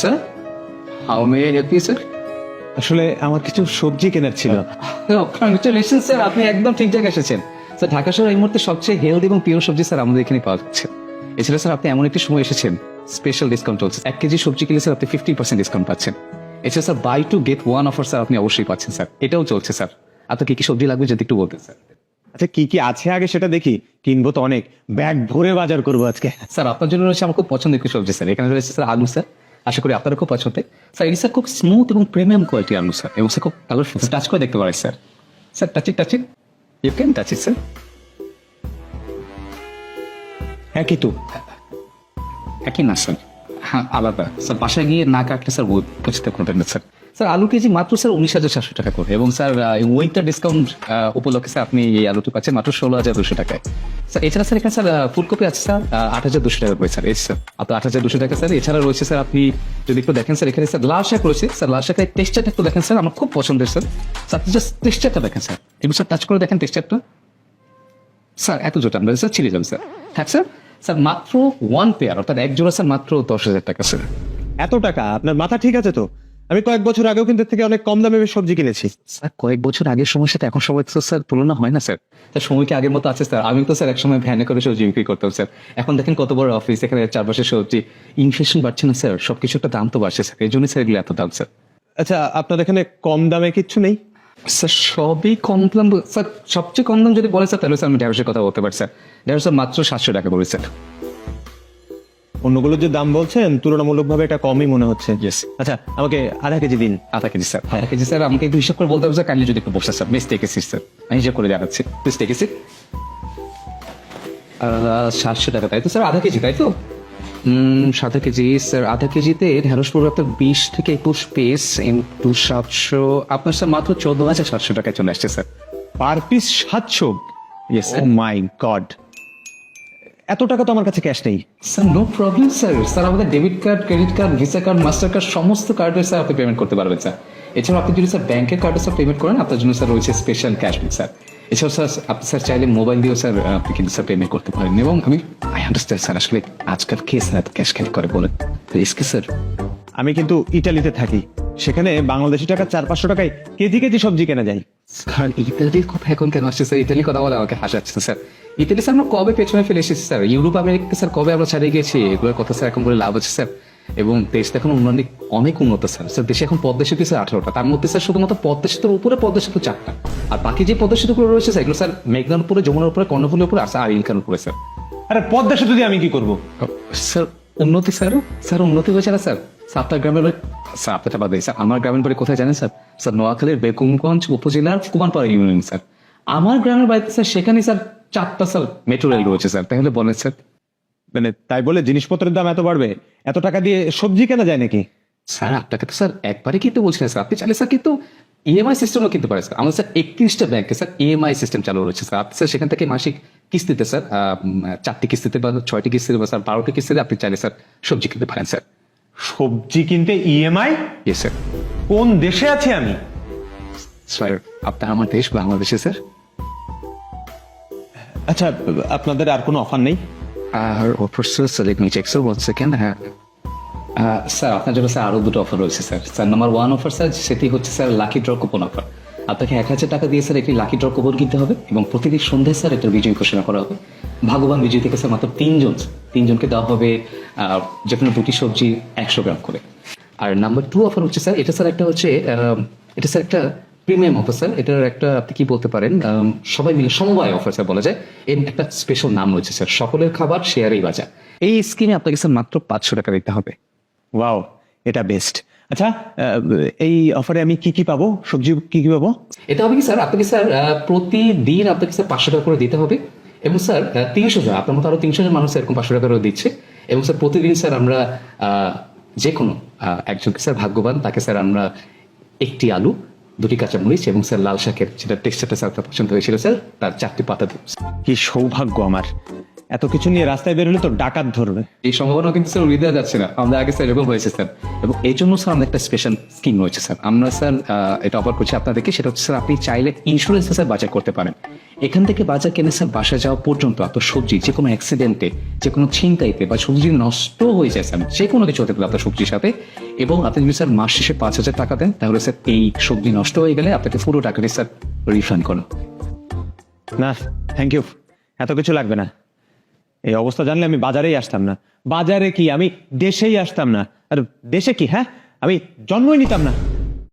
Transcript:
Sir how may help you sir আসলে আমার কিছু সবজি কেনার ছিল। কংগ্রেচুলেশন স্যার আপনি একদম ঠিক জায়গায় এসেছেন। স্যার ঢাকা শহর এই মুহূর্তে সবচেয়ে হেলদি এবং পিওর সবজি স্যার আমাদের এখানে পাওয়া যাচ্ছে। এছাড়া স্যার আপনি এমন একটি সময় এসেছেন। স্পেশাল ডিসকাউন্ট চলছে এক কেজি সবজি কিনলে স্যার আপনি ফিফটি পার্সেন্ট ডিসকাউন্ট পাচ্ছেন। এছাড়া sir buy two get one offer sir আপনি অবশ্যই পাচ্ছেন স্যার এটাও চলছে স্যার আপনার কি কি সবজি লাগবে যদি একটু বলতেন স্যার আচ্ছা কি কি আছে আগে সেটা দেখি। কিনবো তো অনেক। ব্যাগ ভরে বাজার করব আজকে। স্যার আপনার জন্য রয়েছে আমার খুব পছন্দের একটি সবজি স্যার এখানে রয়েছে স্যার আলু স্যার আশা করি আপনারও খুব পছন্দের। স্যার, এটি স্যার খুব স্মুথ এবং প্রিমিয়াম কোয়ালিটি আলু, স্যার। এবং স্যার খুব কালারফুল টাচ করে দেখতে পারেন, sir. Sir touch touch you can touch it sir হ্যাঁ কি তো? কি না, স্যার। হ্যাঁ আলাদা। স্যার, বাসায় গিয়ে না কাটলে স্যার বুঝ- বুঝতে পারবেন স্যার। স্যার, আলু কেজি মাত্র স্যার উনিশ হাজার চারশো টাকা করে। এবং স্যার উইন্টার ডিসকাউন্ট উপলক্ষে স্যার আপনি এই আলুটি পাচ্ছেন মাত্র ষোলো হাজার দুশো টাকায়। স্যার, এছাড়া স্যার এখানে, স্যার ফুলকপি আছে, স্যার আট হাজার দুশো টাকা করে, স্যার। এই, স্যার আপনার আট হাজার দুশো টাকা, স্যার। এছাড়া রয়েছে, স্যার, আপনি যদি একটু দেখেন, স্যার, এখানে, স্যার, লাল শাক রয়েছে। স্যার, লাল শাকের টেক্সচারটা একটু দেখেন, স্যার, আমার খুব পছন্দের, স্যার। স্যার, আপনি জাস্ট টেক্সচারটা দেখেন, স্যার। এগুলো স্যার টাচ করে দেখেন টেক্সচারটা স্যার, এত জোট আমরা, স্যার, ছিঁড়ে যাবে, স্যার। হ্যাঁ স্যার। স্যার মাত্র ওয়ান পেয়ার অর্থাৎ এক জোড়া স্যার মাত্র দশ হাজার টাকা স্যার। এত টাকা? আপনার মাথা ঠিক আছে তো? আমি কয়েক বছর আগেও কিন্তু এর থেকে অনেক কম দামে সবজি কিনেছি। স্যার কয়েক বছর আগের সময়ের সাথে এখন সময় তো স্যার তুলনা হয় না স্যার। স্যার সময় কি আগের মতো আছে স্যার? আমি তো স্যার একসময় ভ্যানে করে সবজি বিক্রি করতাম স্যার। এখন দেখেন কত বড় অফিস এখানে চারপাশে সবজি। ইনফ্লেশন বাড়ছে না স্যার। সবকিছু একটা দাম তো বাড়ছে স্যার। এই জন্য স্যার এগুলো এত দাম স্যার। আচ্ছা আপনার এখানে কম দামে কিচ্ছু নেই? স্যার সবই কম দাম স্যার সবচেয়ে কম দাম যদি বলে স্যার তাহলে স্যার আমি ঢেঁড়সের কথা বলতে পারি স্যার। ঢেঁড়স মাত্র সাতশো টাকা পড়ে স্যার। অন্যগুলোর যে দাম বলছেন তুলনামূলকভাবে এটা কমই মনে হচ্ছে। Yes. আচ্ছা আমাকে আধা কেজি দিন। আধা কেজি স্যার। আধা কেজি স্যার আমাকে একটু হিসাব করে বলতে হবে স্যার কাইন্ডলি যদি একটু বসে স্যার। বেশ টেক এসিস স্যার। আমি হিসাব করে জানাচ্ছি প্লিজ টেক এসিস সাতশো টাকা তাই তো স্যার? আধা কেজি তাই তো? সাদা কেজি স্যার আধা কেজিতে ঢেঁড়স পড়বে আপনার বিশ থেকে একুশ পিস ইন্টু সাতশো আপনার স্যার মাত্র চোদ্দ হাজার সাতশো টাকায় চলে আসছে স্যার। পার পিস সাতশো? Sir. মাই গড এত টাকা তো আমার কাছে ক্যাশ নেই। Sir no problem sir. Sir আমাদের debit card credit card Visa card master card সমস্ত কার্ডে স্যার আপনি পেমেন্ট করতে পারবেন স্যার। এছাড়াও আপনি যদি স্যার ব্যাংকের কার্ডে স্যার পেমেন্ট করেন আপনার জন্য স্যার রয়েছে স্পেশাল ক্যাশব্যাক স্যার। এছাড়াও স্যার আপনি স্যার চাইলে মোবাইল দিয়েও স্যার আপনি কিন্তু স্যার পেমেন্ট করতে পারেন এবং আমি আই আন্ডারস্ট্যান্ড স্যার আসলে আজকাল কে স্যার ক্যাশ ক্যারি করে বলেন? Risky sir? আমি কিন্তু ইটালিতে থাকি। সেখানে বাংলাদেশি টাকা চার পাঁচশো টাকায় কেজি কেজি সবজি কেনা যায়। স্যার ইতালির কথা এখন কেন আসছে স্যার? ইতালি কথা বলে আমাকে হাসাচ্ছে স্যার। ইতালি স্যার আমরা কবে পেছনে ফেলে এসেছি স্যার? ইউরোপ আমেরিকা স্যার কবে আমরা ছাড়িয়ে গেছি? এগুলোর কথা স্যার এখন বলে লাভ আছে স্যার। এবং দেশটা এখন উন্নয়ন অনেক উন্নত স্যার স্যার দেশে এখন পদ্মা সেতু স্যার আঠারোটা। তার মধ্যে স্যার শুধুমাত্র পদ্মা সেতুর উপরে পদ্মা সেতু চারটা। আর বাকি যে পদ্মা সেতুগুলো রয়েছে স্যার এগুলো স্যার মেঘনার উপরে যমুনার উপরে কর্ণফুলের উপরে আর স্যার আর ইনকার উপরে স্যার আরে পদ্মা সেতু দিয়ে আমি কি করব? স্যার উন্নতি স্যার স্যার উন্নতি হয়েছে না স্যার আপনার গ্রামের স্যার আপনারটা বাদ স্যার আমার গ্রামের বাড়ি কোথায় জানেন স্যার স্যার নোয়াখালীর বেকুমগঞ্জ উপজেলার কুমারপাড়া ইউনিয়ন স্যার আমার গ্রামের বাড়িতে স্যার সেখানে স্যার চারটা স্যার মেট্রো রেল রয়েছে স্যার তাহলে বলেন স্যার মানে তাই বলে জিনিসপত্রের দাম এত বাড়বে? এত টাকা দিয়ে সবজি কেনা যায় নাকি? স্যার আপনাকে তো স্যার একবারে কিনতে বলছি না স্যার। আপনি চাইলে স্যার কিন্তু ইএমআই সিস্টেমও কিনতে পারে স্যার। আমাদের স্যার একত্রিশটা ব্যাংকে স্যার ইএমআই সিস্টেম চালু রয়েছে স্যার। আপনি স্যার সেখান থেকে মাসিক কিস্তিতে স্যার চারটি কিস্তিতে বা ছয়টি কিস্তিতে বা স্যার বারোটি কিস্তিতে আপনি চাইলে স্যার সবজি কিনতে পারেন স্যার। সবজি কিনতে ইএমআই স্যার কোন দেশে আছি আমি? স্যার আপনার আমার দেশ বাংলাদেশে স্যার। আচ্ছা আপনাদের আর কোনো অফার নেই? আর sir let me check sir one second হ্যাঁ। স্যার, আপনার জন্য, স্যার আরও দুটো অফার রয়েছে, sir. Sir number one offer sir, সেটি হচ্ছে, sir lucky draw coupon offer আপনাকে এক হাজার টাকা দিয়ে, স্যার, একটি লাকি ড্র কুপন কিনতে হবে এবং প্রতিদিন সন্ধ্যায়, স্যার একটা বিজয়ী ঘোষণা করা হবে। ভাগ্যবান বিজয়ী থেকে, স্যার, মাত্র তিনজন, তিনজনকে দেওয়া হবে যে কোনো দুটি সবজি একশো গ্রাম করে। আর নাম্বার টু অফার হচ্ছে, স্যার, এটা, স্যার, একটা হচ্ছে এটা, স্যার, একটা প্রিমিয়াম অফার এটার একটা আপনি কি বলতে পারেন সবাই মিলে সমবায় অফার স্যার বলা যায়। এর একটা স্পেশাল নাম রয়েছে স্যার সকলের খাবার শেয়ারেই বাজার। এই স্কিমে আপনাকে স্যার মাত্র পাঁচশো টাকা দিতে হবে। ওয়াও এটা বেস্ট আচ্ছা এই অফারে আমি কি কি পাবো? সবজি কি কি পাবো? এটা হবে কি স্যার আপনাকে স্যার প্রতিদিন আপনাকে স্যার পাঁচশো টাকা করে দিতে হবে। এবং স্যার তিনশো জন আপনার মতো আরও তিনশো জন মানুষ এরকম পাঁচশো টাকা করে দিচ্ছে। এবং স্যার প্রতিদিন স্যার আমরা আহ, যে কোনো একজনকে স্যার ভাগ্যবান তাকে স্যার আমরা একটি আলু দুটি কাঁচামরিচ এবং স্যার লাল শাকের যেটা টেক্সচারটা স্যার আপনার পছন্দ হয়েছিল স্যার তার চারটি পাতা দেব কি সৌভাগ্য আমার। এত কিছু নিয়ে রাস্তায় বেরোলে তো ডাকাত ধরবে। এই সম্ভাবনা কিন্তু স্যার উড়িয়ে দেওয়া যাচ্ছে না। আমরা আগে স্যার এরকম হয়েছে স্যার। এবং এই জন্য স্যার আমাদের একটা স্পেশাল স্কিম রয়েছে স্যার। আমরা স্যার এটা অফার করছি আপনাদেরকে। সেটা হচ্ছে স্যার আপনি চাইলে ইন্স্যুরেন্সে স্যার বাজার করতে পারেন। এখান থেকে বাজার কেনে স্যার বাসায় যাওয়া পর্যন্ত আপনার সবজি যে কোনো অ্যাক্সিডেন্টে যে কোনো ছিনতাইতে বা সবজি নষ্ট হয়ে যায় স্যার যে কোনো কিছু হতে পারে আপনার সবজির সাথে এবং আপনি যদি স্যার মাস শেষে পাঁচ হাজার টাকা দেন, তাহলে স্যার এই সবজি নষ্ট হয়ে গেলে আপনাকে পুরো টাকাটি স্যার রিফান্ড করো না থ্যাংক ইউ এত কিছু লাগবে না। এই অবস্থা জানলে আমি বাজারেই আসতাম না। বাজারে কি? আমি দেশেই আসতাম না। আর দেশে কি হ্যাঁ? আমি জন্মই নিতাম না।